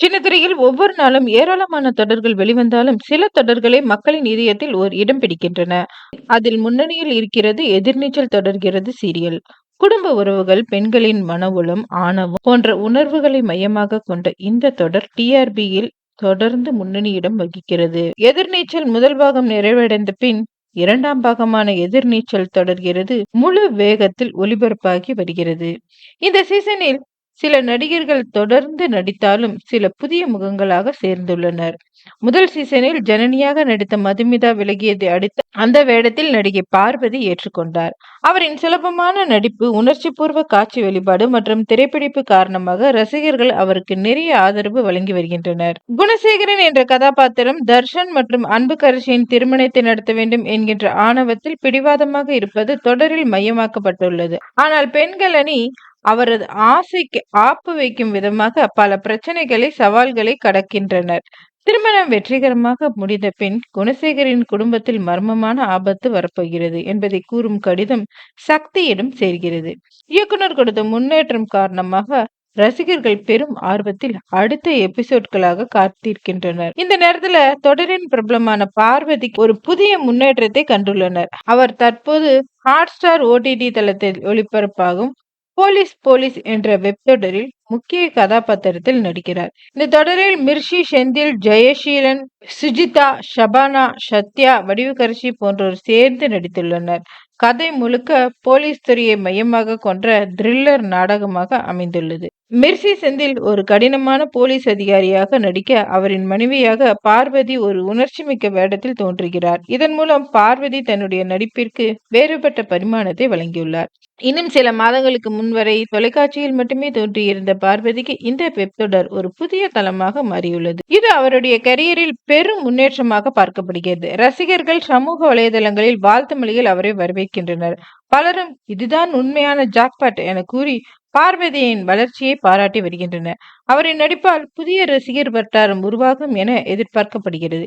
சின்னத்திரையில் ஒவ்வொரு நாளும் ஏராளமான தொடர்கள் வெளிவந்தாலும் சில தொடர்களே மக்களின் இதயத்தில் ஓர் இடம் பிடிக்கின்றன. அதில் முன்னணியில் இருக்கிறது எதிர்நீச்சல் தொடர்கிறது சீரியல். குடும்ப உறவுகள் பெண்களின் மன ஆணவம் போன்ற உணர்வுகளை மையமாக கொண்ட இந்த தொடர் டிஆர்பியில் தொடர்ந்து முன்னணியிடம் வகிக்கிறது. எதிர்நீச்சல் முதல் பாகம் நிறைவடைந்த பின் இரண்டாம் பாகமான எதிர்நீச்சல் தொடர்கிறது முழு வேகத்தில் ஒளிபரப்பாகி வருகிறது. இந்த சீசனில் சில நடிகர்கள் தொடர்ந்து நடித்தாலும் சில புதிய முகங்களாக சேர்ந்துள்ளனர். முதல் சீசனில் ஜனனியாக நடித்த மதுமிதா விலகியதை அடுத்து அந்த வேடத்தில் நடிகை பார்வதி ஏற்றுக்கொண்டார். அவரின் சுலபமான நடிப்பு உணர்ச்சி பூர்வ காட்சி வெளிப்பாடு மற்றும் திரைப்பிடிப்பு காரணமாக ரசிகர்கள் அவருக்கு நிறைய ஆதரவு வழங்கி வருகின்றனர். குணசேகரன் என்ற கதாபாத்திரம் தர்ஷன் மற்றும் அன்பு கரசியின் திருமணத்தை நடத்த வேண்டும் என்கின்ற ஆணவத்தில் பிடிவாதமாக இருப்பது தொடரில் மையமாக்கப்பட்டுள்ளது. ஆனால் பெண்கள் அணி அவரது ஆசைக்கு ஆப்பு வைக்கும் விதமாக பல பிரச்சனைகளை சவால்களை கடக்கின்றனர். திருமணம் வெற்றிகரமாக முடிந்த பின் குணசேகரின் குடும்பத்தில் மர்மமான ஆபத்து வரப்போகிறது என்பதை கூறும் கடிதம் சக்தியிடம் சேர்கிறது. இயக்குனர் கொடுத்த முன்னேற்றம் காரணமாக ரசிகர்கள் பெரும் ஆர்வத்தில் அடுத்த எபிசோட்களாக காத்திருக்கின்றனர். இந்த நேரத்துல தொடரின் பிரபலமான பார்வதி ஒரு புதிய முன்னேற்றத்தை கண்டுள்ளனர். அவர் தற்போது ஹாட் ஸ்டார் ஓடிடி தளத்தில் ஒளிபரப்பாகும். போலீஸ் போலீஸ் என்ற வெப் தொடரில் முக்கிய கதாபாத்திரத்தில் நடிக்கிறார். இந்த தொடரில் மிர்ஷி செந்தில் ஜெயசீலன் சுஜிதா ஷபானா சத்யா வடிவுகரசி போன்றோர் சேர்ந்து நடித்துள்ளனர். கதை முழுக்க போலீஸ் துறையை மையமாக கொன்ற த்ரில்லர் நாடகமாக அமைந்துள்ளது. மிர்சி செந்தில் ஒரு கடினமான போலீஸ் அதிகாரியாக நடிக்க அவரின் மனைவியாக பார்வதி ஒரு உணர்ச்சிமிக்க வேடத்தில் தோன்றுகிறார். இதன் மூலம் பார்வதி தன்னுடைய நடிப்பிற்கு வேறுபட்ட பரிமாணத்தை வழங்கியுள்ளார். இன்னும் சில மாதங்களுக்கு முன்வரை தொலைக்காட்சியில் மட்டுமே தோன்றியிருந்த பார்வதிக்கு இந்த வெப்தொடர் ஒரு புதிய தளமாக மாறியுள்ளது. இது அவருடைய கரியரில் பெரும் முன்னேற்றமாக பார்க்கப்படுகிறது. ரசிகர்கள் சமூக வலைதளங்களில் வாழ்த்து மொழியில் அவரை வரவேற்கின்றனர். பலரும் இதுதான் உண்மையான ஜாக்பாட் என கூறி பார்வதியின் வளர்ச்சியை பாராட்டி வருகின்றனர் அவரின் நடிப்பால் புதிய ரசிகர் வட்டாரம் உருவாகும் என எதிர்பார்க்கப்படுகிறது.